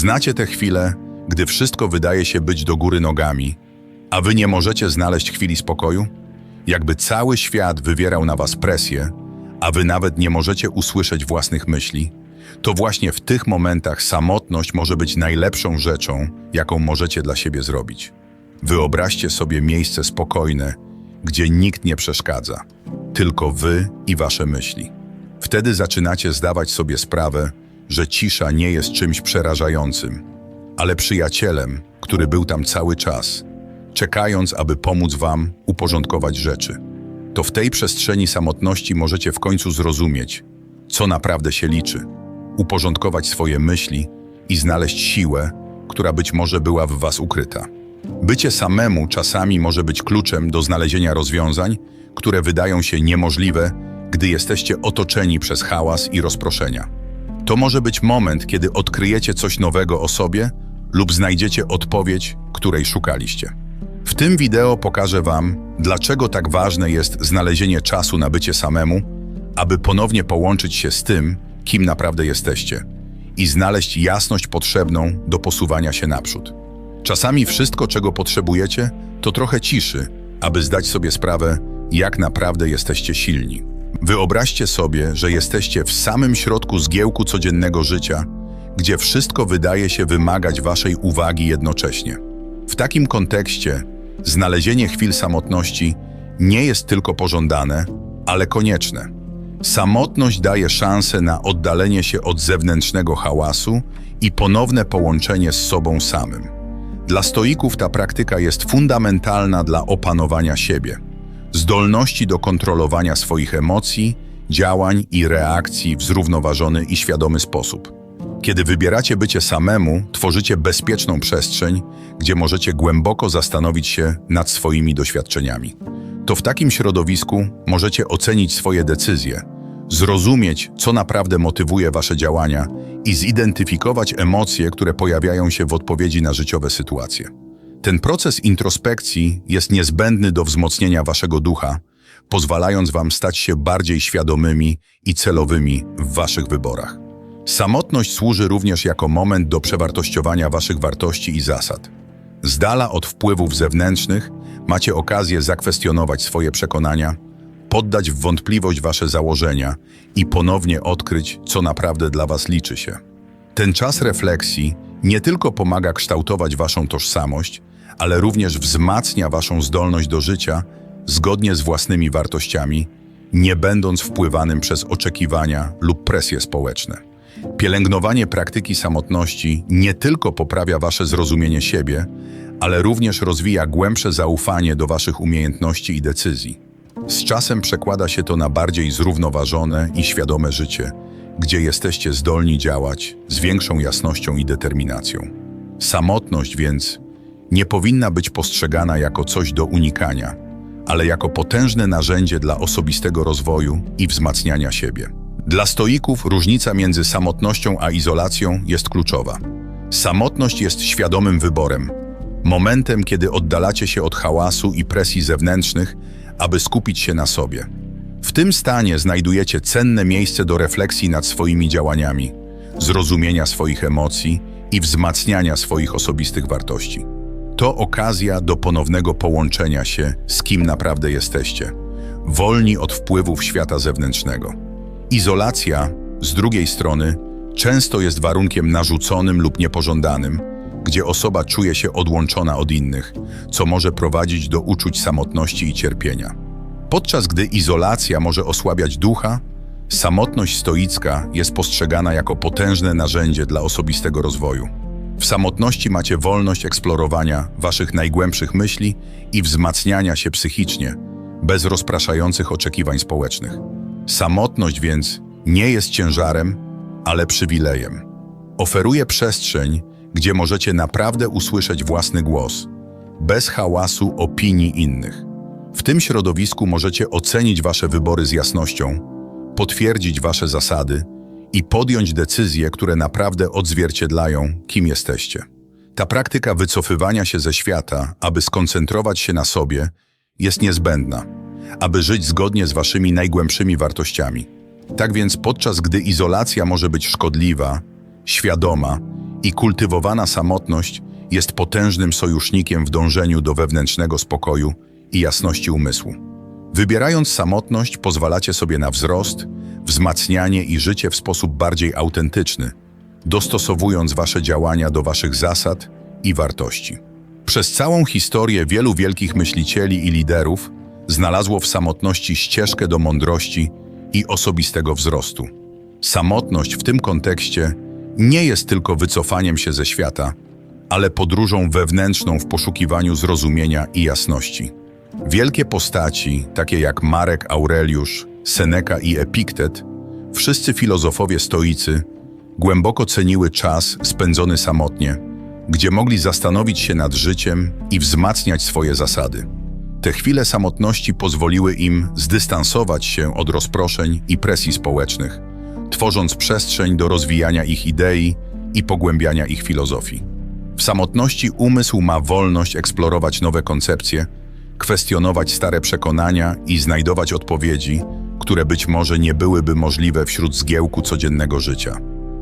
Znacie te chwile, gdy wszystko wydaje się być do góry nogami, a wy nie możecie znaleźć chwili spokoju? Jakby cały świat wywierał na was presję, a wy nawet nie możecie usłyszeć własnych myśli? To właśnie w tych momentach samotność może być najlepszą rzeczą, jaką możecie dla siebie zrobić. Wyobraźcie sobie miejsce spokojne, gdzie nikt nie przeszkadza, tylko wy i wasze myśli. Wtedy zaczynacie zdawać sobie sprawę, że cisza nie jest czymś przerażającym, ale przyjacielem, który był tam cały czas, czekając, aby pomóc wam uporządkować rzeczy. To w tej przestrzeni samotności możecie w końcu zrozumieć, co naprawdę się liczy, uporządkować swoje myśli i znaleźć siłę, która być może była w was ukryta. Bycie samemu czasami może być kluczem do znalezienia rozwiązań, które wydają się niemożliwe, gdy jesteście otoczeni przez hałas i rozproszenia. To może być moment, kiedy odkryjecie coś nowego o sobie lub znajdziecie odpowiedź, której szukaliście. W tym wideo pokażę Wam, dlaczego tak ważne jest znalezienie czasu na bycie samemu, aby ponownie połączyć się z tym, kim naprawdę jesteście i znaleźć jasność potrzebną do posuwania się naprzód. Czasami wszystko, czego potrzebujecie, to trochę ciszy, aby zdać sobie sprawę, jak naprawdę jesteście silni. Wyobraźcie sobie, że jesteście w samym środku zgiełku codziennego życia, gdzie wszystko wydaje się wymagać waszej uwagi jednocześnie. W takim kontekście znalezienie chwil samotności nie jest tylko pożądane, ale konieczne. Samotność daje szansę na oddalenie się od zewnętrznego hałasu i ponowne połączenie z sobą samym. Dla stoików ta praktyka jest fundamentalna dla opanowania siebie, zdolności do kontrolowania swoich emocji, działań i reakcji w zrównoważony i świadomy sposób. Kiedy wybieracie bycie samemu, tworzycie bezpieczną przestrzeń, gdzie możecie głęboko zastanowić się nad swoimi doświadczeniami. To w takim środowisku możecie ocenić swoje decyzje, zrozumieć, co naprawdę motywuje wasze działania i zidentyfikować emocje, które pojawiają się w odpowiedzi na życiowe sytuacje. Ten proces introspekcji jest niezbędny do wzmocnienia waszego ducha, pozwalając wam stać się bardziej świadomymi i celowymi w waszych wyborach. Samotność służy również jako moment do przewartościowania waszych wartości i zasad. Z dala od wpływów zewnętrznych macie okazję zakwestionować swoje przekonania, poddać w wątpliwość wasze założenia i ponownie odkryć, co naprawdę dla was liczy się. Ten czas refleksji nie tylko pomaga kształtować waszą tożsamość, ale również wzmacnia waszą zdolność do życia zgodnie z własnymi wartościami, nie będąc wpływanym przez oczekiwania lub presje społeczne. Pielęgnowanie praktyki samotności nie tylko poprawia wasze zrozumienie siebie, ale również rozwija głębsze zaufanie do waszych umiejętności i decyzji. Z czasem przekłada się to na bardziej zrównoważone i świadome życie, gdzie jesteście zdolni działać z większą jasnością i determinacją. Samotność więc nie powinna być postrzegana jako coś do unikania, ale jako potężne narzędzie dla osobistego rozwoju i wzmacniania siebie. Dla stoików różnica między samotnością a izolacją jest kluczowa. Samotność jest świadomym wyborem, momentem, kiedy oddalacie się od hałasu i presji zewnętrznych, aby skupić się na sobie. W tym stanie znajdujecie cenne miejsce do refleksji nad swoimi działaniami, zrozumienia swoich emocji i wzmacniania swoich osobistych wartości. To okazja do ponownego połączenia się z kim naprawdę jesteście, wolni od wpływów świata zewnętrznego. Izolacja, z drugiej strony, często jest warunkiem narzuconym lub niepożądanym, gdzie osoba czuje się odłączona od innych, co może prowadzić do uczuć samotności i cierpienia. Podczas gdy izolacja może osłabiać ducha, samotność stoicka jest postrzegana jako potężne narzędzie dla osobistego rozwoju. W samotności macie wolność eksplorowania waszych najgłębszych myśli i wzmacniania się psychicznie, bez rozpraszających oczekiwań społecznych. Samotność więc nie jest ciężarem, ale przywilejem. Oferuje przestrzeń, gdzie możecie naprawdę usłyszeć własny głos, bez hałasu opinii innych. W tym środowisku możecie ocenić wasze wybory z jasnością, potwierdzić wasze zasady i podjąć decyzje, które naprawdę odzwierciedlają, kim jesteście. Ta praktyka wycofywania się ze świata, aby skoncentrować się na sobie, jest niezbędna, aby żyć zgodnie z waszymi najgłębszymi wartościami. Tak więc podczas gdy izolacja może być szkodliwa, świadoma I kultywowana samotność jest potężnym sojusznikiem w dążeniu do wewnętrznego spokoju i jasności umysłu. Wybierając samotność, pozwalacie sobie na wzrost, wzmacnianie i życie w sposób bardziej autentyczny, dostosowując wasze działania do waszych zasad i wartości. Przez całą historię wielu wielkich myślicieli i liderów znalazło w samotności ścieżkę do mądrości i osobistego wzrostu. Samotność w tym kontekście nie jest tylko wycofaniem się ze świata, ale podróżą wewnętrzną w poszukiwaniu zrozumienia i jasności. Wielkie postaci, takie jak Marek Aureliusz, Seneca i Epiktet, wszyscy filozofowie stoicy, głęboko ceniły czas spędzony samotnie, gdzie mogli zastanowić się nad życiem i wzmacniać swoje zasady. Te chwile samotności pozwoliły im zdystansować się od rozproszeń i presji społecznych, tworząc przestrzeń do rozwijania ich idei i pogłębiania ich filozofii. W samotności umysł ma wolność eksplorować nowe koncepcje, kwestionować stare przekonania i znajdować odpowiedzi, które być może nie byłyby możliwe wśród zgiełku codziennego życia.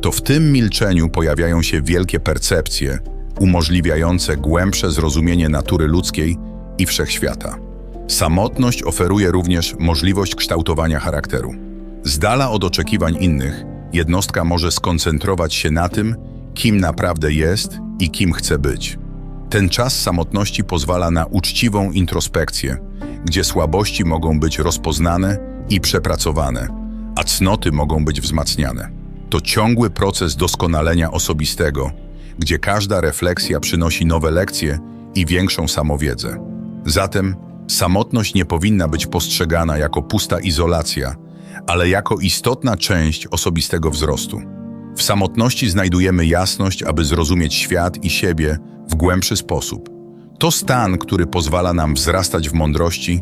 To w tym milczeniu pojawiają się wielkie percepcje, umożliwiające głębsze zrozumienie natury ludzkiej i wszechświata. Samotność oferuje również możliwość kształtowania charakteru. Z dala od oczekiwań innych, jednostka może skoncentrować się na tym, kim naprawdę jest i kim chce być. Ten czas samotności pozwala na uczciwą introspekcję, gdzie słabości mogą być rozpoznane i przepracowane, a cnoty mogą być wzmacniane. To ciągły proces doskonalenia osobistego, gdzie każda refleksja przynosi nowe lekcje i większą samowiedzę. Zatem samotność nie powinna być postrzegana jako pusta izolacja, ale jako istotna część osobistego wzrostu. W samotności znajdujemy jasność, aby zrozumieć świat i siebie w głębszy sposób. To stan, który pozwala nam wzrastać w mądrości,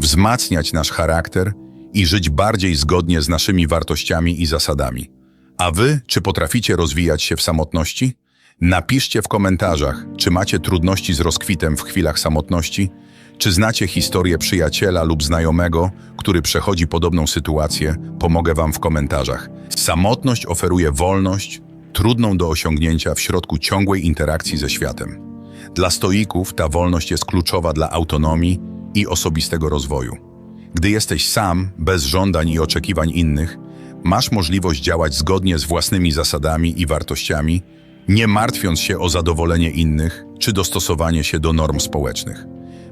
wzmacniać nasz charakter i żyć bardziej zgodnie z naszymi wartościami i zasadami. A wy, czy potraficie rozwijać się w samotności? Napiszcie w komentarzach, czy macie trudności z rozkwitem w chwilach samotności, czy znacie historię przyjaciela lub znajomego, który przechodzi podobną sytuację? Pomogę Wam w komentarzach. Samotność oferuje wolność, trudną do osiągnięcia w środku ciągłej interakcji ze światem. Dla stoików ta wolność jest kluczowa dla autonomii i osobistego rozwoju. Gdy jesteś sam, bez żądań i oczekiwań innych, masz możliwość działać zgodnie z własnymi zasadami i wartościami, nie martwiąc się o zadowolenie innych czy dostosowanie się do norm społecznych.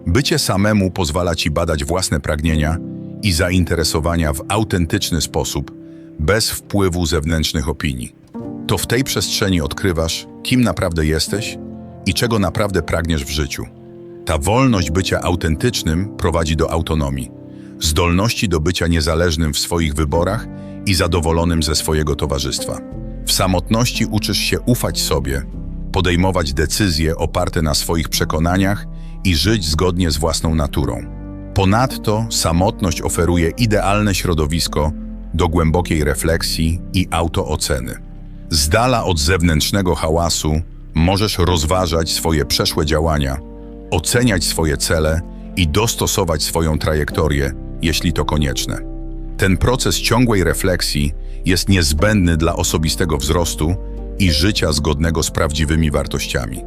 Bycie samemu pozwala ci badać własne pragnienia i zainteresowania w autentyczny sposób, bez wpływu zewnętrznych opinii. To w tej przestrzeni odkrywasz, kim naprawdę jesteś i czego naprawdę pragniesz w życiu. Ta wolność bycia autentycznym prowadzi do autonomii, zdolności do bycia niezależnym w swoich wyborach i zadowolonym ze swojego towarzystwa. W samotności uczysz się ufać sobie, podejmować decyzje oparte na swoich przekonaniach i żyć zgodnie z własną naturą. Ponadto samotność oferuje idealne środowisko do głębokiej refleksji i autooceny. Z dala od zewnętrznego hałasu możesz rozważać swoje przeszłe działania, oceniać swoje cele i dostosować swoją trajektorię, jeśli to konieczne. Ten proces ciągłej refleksji jest niezbędny dla osobistego wzrostu i życia zgodnego z prawdziwymi wartościami.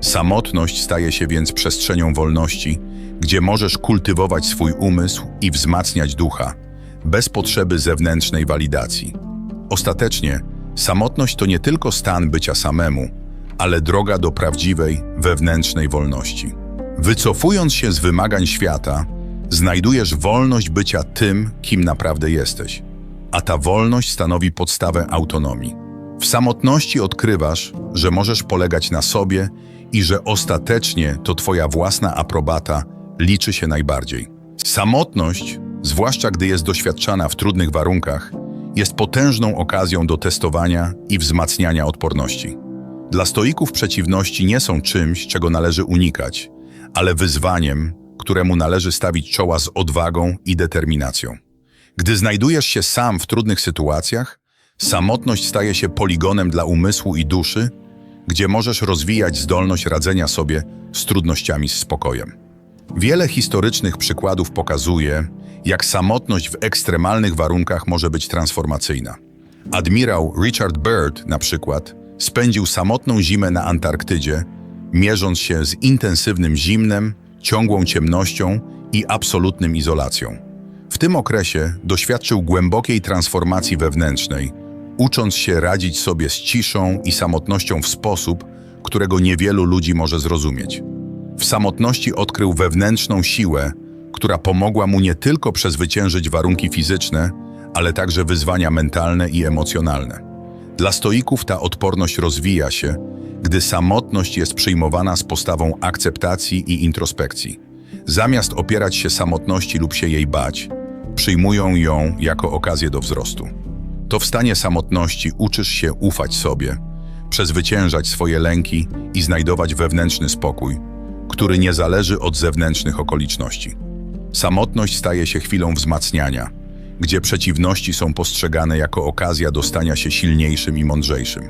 Samotność staje się więc przestrzenią wolności, gdzie możesz kultywować swój umysł i wzmacniać ducha, bez potrzeby zewnętrznej walidacji. Ostatecznie, samotność to nie tylko stan bycia samemu, ale droga do prawdziwej, wewnętrznej wolności. Wycofując się z wymagań świata, znajdujesz wolność bycia tym, kim naprawdę jesteś, a ta wolność stanowi podstawę autonomii. W samotności odkrywasz, że możesz polegać na sobie i że ostatecznie to Twoja własna aprobata liczy się najbardziej. Samotność, zwłaszcza gdy jest doświadczana w trudnych warunkach, jest potężną okazją do testowania i wzmacniania odporności. Dla stoików przeciwności nie są czymś, czego należy unikać, ale wyzwaniem, któremu należy stawić czoła z odwagą i determinacją. Gdy znajdujesz się sam w trudnych sytuacjach, samotność staje się poligonem dla umysłu i duszy, gdzie możesz rozwijać zdolność radzenia sobie z trudnościami z spokojem. Wiele historycznych przykładów pokazuje, jak samotność w ekstremalnych warunkach może być transformacyjna. Admirał Richard Byrd, na przykład, spędził samotną zimę na Antarktydzie, mierząc się z intensywnym zimnem, ciągłą ciemnością i absolutnym izolacją. W tym okresie doświadczył głębokiej transformacji wewnętrznej, ucząc się radzić sobie z ciszą i samotnością w sposób, którego niewielu ludzi może zrozumieć. W samotności odkrył wewnętrzną siłę, która pomogła mu nie tylko przezwyciężyć warunki fizyczne, ale także wyzwania mentalne i emocjonalne. Dla stoików ta odporność rozwija się, gdy samotność jest przyjmowana z postawą akceptacji i introspekcji. Zamiast opierać się samotności lub się jej bać, przyjmują ją jako okazję do wzrostu. To w stanie samotności uczysz się ufać sobie, przezwyciężać swoje lęki i znajdować wewnętrzny spokój, który nie zależy od zewnętrznych okoliczności. Samotność staje się chwilą wzmacniania, gdzie przeciwności są postrzegane jako okazja do stania się silniejszym i mądrzejszym.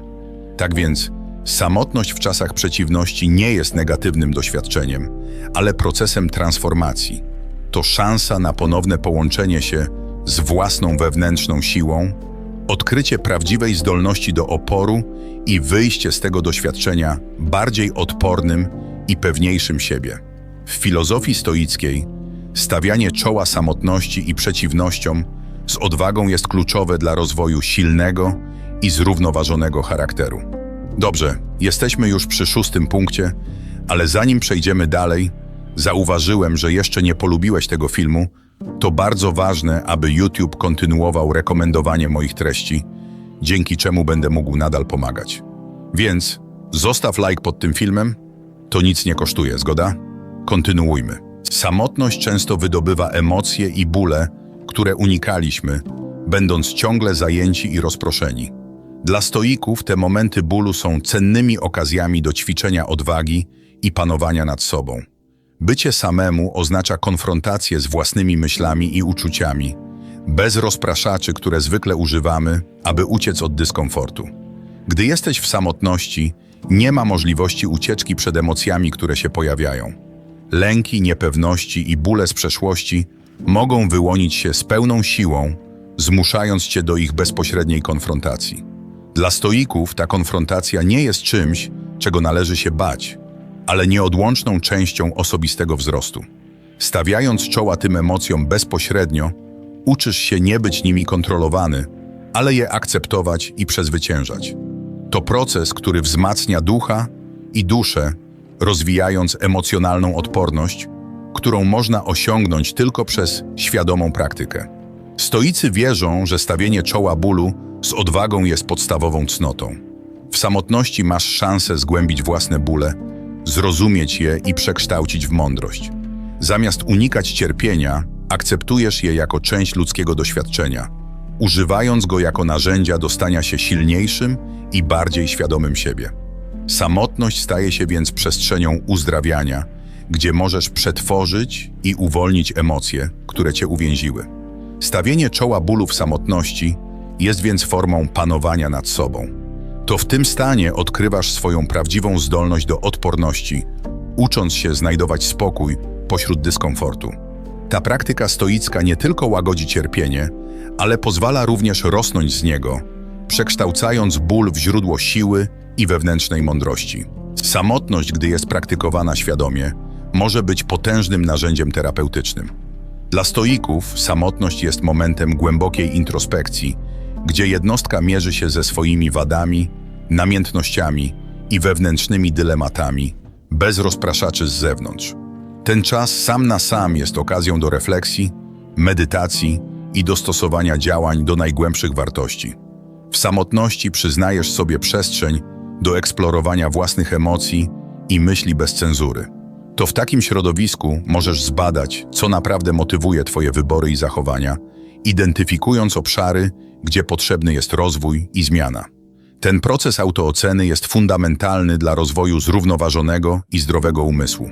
Tak więc, samotność w czasach przeciwności nie jest negatywnym doświadczeniem, ale procesem transformacji. To szansa na ponowne połączenie się z własną wewnętrzną siłą, odkrycie prawdziwej zdolności do oporu i wyjście z tego doświadczenia bardziej odpornym i pewniejszym siebie. W filozofii stoickiej stawianie czoła samotności i przeciwnościom z odwagą jest kluczowe dla rozwoju silnego i zrównoważonego charakteru. Dobrze, jesteśmy już przy szóstym punkcie, ale zanim przejdziemy dalej, zauważyłem, że jeszcze nie polubiłeś tego filmu. To bardzo ważne, aby YouTube kontynuował rekomendowanie moich treści, dzięki czemu będę mógł nadal pomagać. Więc zostaw like pod tym filmem, to nic nie kosztuje, zgoda? Kontynuujmy. Samotność często wydobywa emocje i bóle, które unikaliśmy, będąc ciągle zajęci i rozproszeni. Dla stoików te momenty bólu są cennymi okazjami do ćwiczenia odwagi i panowania nad sobą. Bycie samemu oznacza konfrontację z własnymi myślami i uczuciami, bez rozpraszaczy, które zwykle używamy, aby uciec od dyskomfortu. Gdy jesteś w samotności, nie ma możliwości ucieczki przed emocjami, które się pojawiają. Lęki, niepewności i bóle z przeszłości mogą wyłonić się z pełną siłą, zmuszając cię do ich bezpośredniej konfrontacji. Dla stoików ta konfrontacja nie jest czymś, czego należy się bać, ale nieodłączną częścią osobistego wzrostu. Stawiając czoła tym emocjom bezpośrednio, uczysz się nie być nimi kontrolowany, ale je akceptować i przezwyciężać. To proces, który wzmacnia ducha i duszę, rozwijając emocjonalną odporność, którą można osiągnąć tylko przez świadomą praktykę. Stoicy wierzą, że stawienie czoła bólu z odwagą jest podstawową cnotą. W samotności masz szansę zgłębić własne bóle, zrozumieć je i przekształcić w mądrość. Zamiast unikać cierpienia, akceptujesz je jako część ludzkiego doświadczenia, używając go jako narzędzia do stania się silniejszym i bardziej świadomym siebie. Samotność staje się więc przestrzenią uzdrawiania, gdzie możesz przetworzyć i uwolnić emocje, które cię uwięziły. Stawienie czoła bólu w samotności jest więc formą panowania nad sobą. To w tym stanie odkrywasz swoją prawdziwą zdolność do odporności, ucząc się znajdować spokój pośród dyskomfortu. Ta praktyka stoicka nie tylko łagodzi cierpienie, ale pozwala również rosnąć z niego, przekształcając ból w źródło siły i wewnętrznej mądrości. Samotność, gdy jest praktykowana świadomie, może być potężnym narzędziem terapeutycznym. Dla stoików samotność jest momentem głębokiej introspekcji, gdzie jednostka mierzy się ze swoimi wadami, namiętnościami i wewnętrznymi dylematami, bez rozpraszaczy z zewnątrz. Ten czas sam na sam jest okazją do refleksji, medytacji i dostosowania działań do najgłębszych wartości. W samotności przyznajesz sobie przestrzeń do eksplorowania własnych emocji i myśli bez cenzury. To w takim środowisku możesz zbadać, co naprawdę motywuje Twoje wybory i zachowania, identyfikując obszary, gdzie potrzebny jest rozwój i zmiana. Ten proces autooceny jest fundamentalny dla rozwoju zrównoważonego i zdrowego umysłu.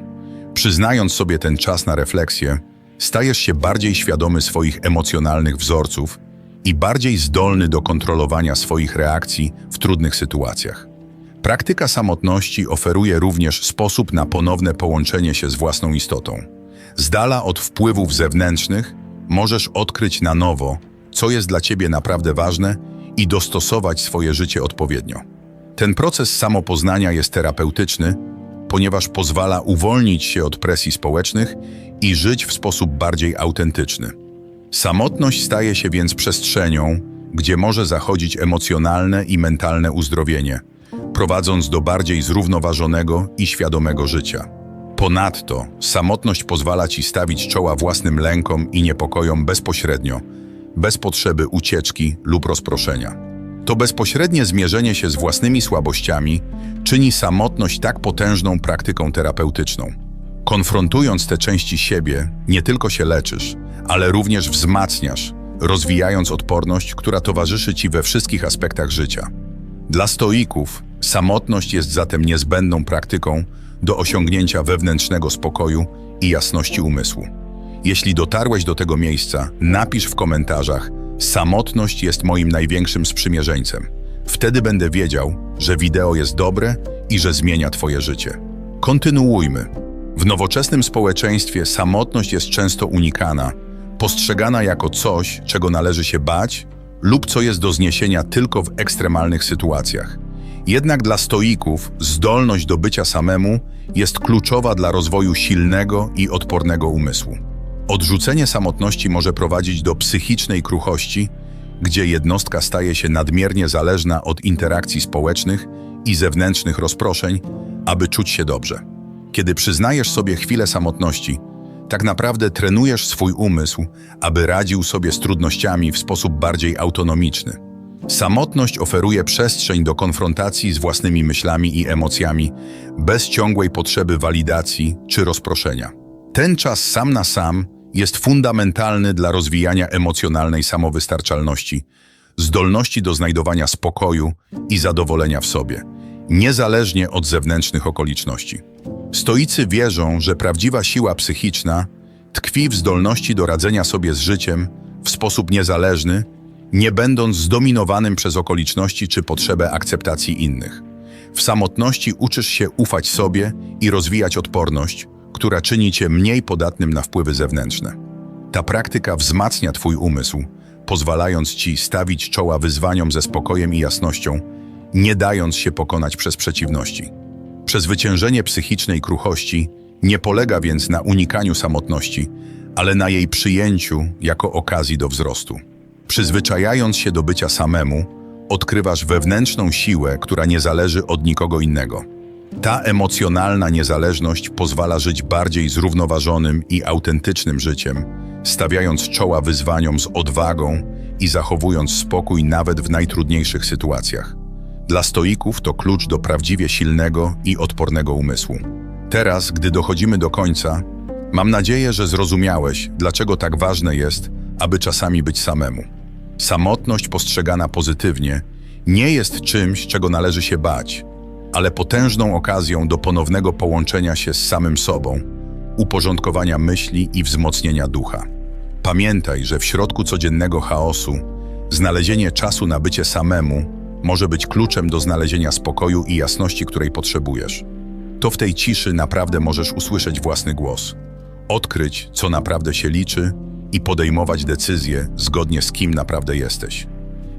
Przyznając sobie ten czas na refleksję, stajesz się bardziej świadomy swoich emocjonalnych wzorców i bardziej zdolny do kontrolowania swoich reakcji w trudnych sytuacjach. Praktyka samotności oferuje również sposób na ponowne połączenie się z własną istotą. Z dala od wpływów zewnętrznych możesz odkryć na nowo, co jest dla ciebie naprawdę ważne i dostosować swoje życie odpowiednio. Ten proces samopoznania jest terapeutyczny, ponieważ pozwala uwolnić się od presji społecznych i żyć w sposób bardziej autentyczny. Samotność staje się więc przestrzenią, gdzie może zachodzić emocjonalne i mentalne uzdrowienie, prowadząc do bardziej zrównoważonego i świadomego życia. Ponadto samotność pozwala ci stawić czoła własnym lękom i niepokojom bezpośrednio, bez potrzeby ucieczki lub rozproszenia. To bezpośrednie zmierzenie się z własnymi słabościami czyni samotność tak potężną praktyką terapeutyczną. Konfrontując te części siebie, nie tylko się leczysz, ale również wzmacniasz, rozwijając odporność, która towarzyszy ci we wszystkich aspektach życia. Dla stoików samotność jest zatem niezbędną praktyką do osiągnięcia wewnętrznego spokoju i jasności umysłu. Jeśli dotarłeś do tego miejsca, napisz w komentarzach: Samotność jest moim największym sprzymierzeńcem. Wtedy będę wiedział, że wideo jest dobre i że zmienia Twoje życie. Kontynuujmy. W nowoczesnym społeczeństwie samotność jest często unikana, postrzegana jako coś, czego należy się bać lub co jest do zniesienia tylko w ekstremalnych sytuacjach. Jednak dla stoików zdolność do bycia samemu jest kluczowa dla rozwoju silnego i odpornego umysłu. Odrzucenie samotności może prowadzić do psychicznej kruchości, gdzie jednostka staje się nadmiernie zależna od interakcji społecznych i zewnętrznych rozproszeń, aby czuć się dobrze. Kiedy przyznajesz sobie chwilę samotności, tak naprawdę trenujesz swój umysł, aby radził sobie z trudnościami w sposób bardziej autonomiczny. Samotność oferuje przestrzeń do konfrontacji z własnymi myślami i emocjami, bez ciągłej potrzeby walidacji czy rozproszenia. Ten czas sam na sam jest fundamentalny dla rozwijania emocjonalnej samowystarczalności, zdolności do znajdowania spokoju i zadowolenia w sobie, niezależnie od zewnętrznych okoliczności. Stoicy wierzą, że prawdziwa siła psychiczna tkwi w zdolności do radzenia sobie z życiem w sposób niezależny, nie będąc zdominowanym przez okoliczności czy potrzebę akceptacji innych. W samotności uczysz się ufać sobie i rozwijać odporność, która czyni cię mniej podatnym na wpływy zewnętrzne. Ta praktyka wzmacnia twój umysł, pozwalając ci stawić czoła wyzwaniom ze spokojem i jasnością, nie dając się pokonać przez przeciwności. Przezwyciężenie psychicznej kruchości nie polega więc na unikaniu samotności, ale na jej przyjęciu jako okazji do wzrostu. Przyzwyczajając się do bycia samemu, odkrywasz wewnętrzną siłę, która nie zależy od nikogo innego. Ta emocjonalna niezależność pozwala żyć bardziej zrównoważonym i autentycznym życiem, stawiając czoła wyzwaniom z odwagą i zachowując spokój nawet w najtrudniejszych sytuacjach. Dla stoików to klucz do prawdziwie silnego i odpornego umysłu. Teraz, gdy dochodzimy do końca, mam nadzieję, że zrozumiałeś, dlaczego tak ważne jest, aby czasami być samemu. Samotność postrzegana pozytywnie nie jest czymś, czego należy się bać, ale potężną okazją do ponownego połączenia się z samym sobą, uporządkowania myśli i wzmocnienia ducha. Pamiętaj, że w środku codziennego chaosu znalezienie czasu na bycie samemu może być kluczem do znalezienia spokoju i jasności, której potrzebujesz. To w tej ciszy naprawdę możesz usłyszeć własny głos, odkryć, co naprawdę się liczy i podejmować decyzje zgodnie z kim naprawdę jesteś.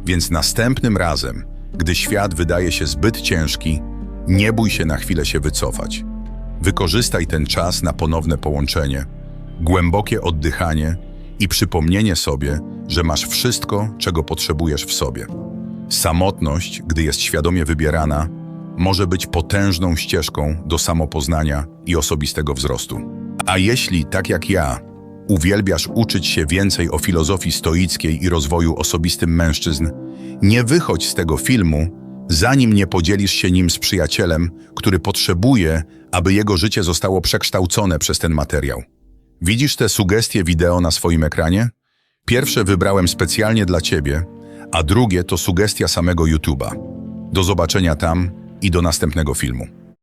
Więc następnym razem, gdy świat wydaje się zbyt ciężki, nie bój się na chwilę się wycofać. Wykorzystaj ten czas na ponowne połączenie, głębokie oddychanie i przypomnienie sobie, że masz wszystko, czego potrzebujesz w sobie. Samotność, gdy jest świadomie wybierana, może być potężną ścieżką do samopoznania i osobistego wzrostu. A jeśli, tak jak ja, uwielbiasz uczyć się więcej o filozofii stoickiej i rozwoju osobistym mężczyzn, nie wychodź z tego filmu, zanim nie podzielisz się nim z przyjacielem, który potrzebuje, aby jego życie zostało przekształcone przez ten materiał. Widzisz te sugestie wideo na swoim ekranie? Pierwsze wybrałem specjalnie dla Ciebie, a drugie to sugestia samego YouTube'a. Do zobaczenia tam i do następnego filmu.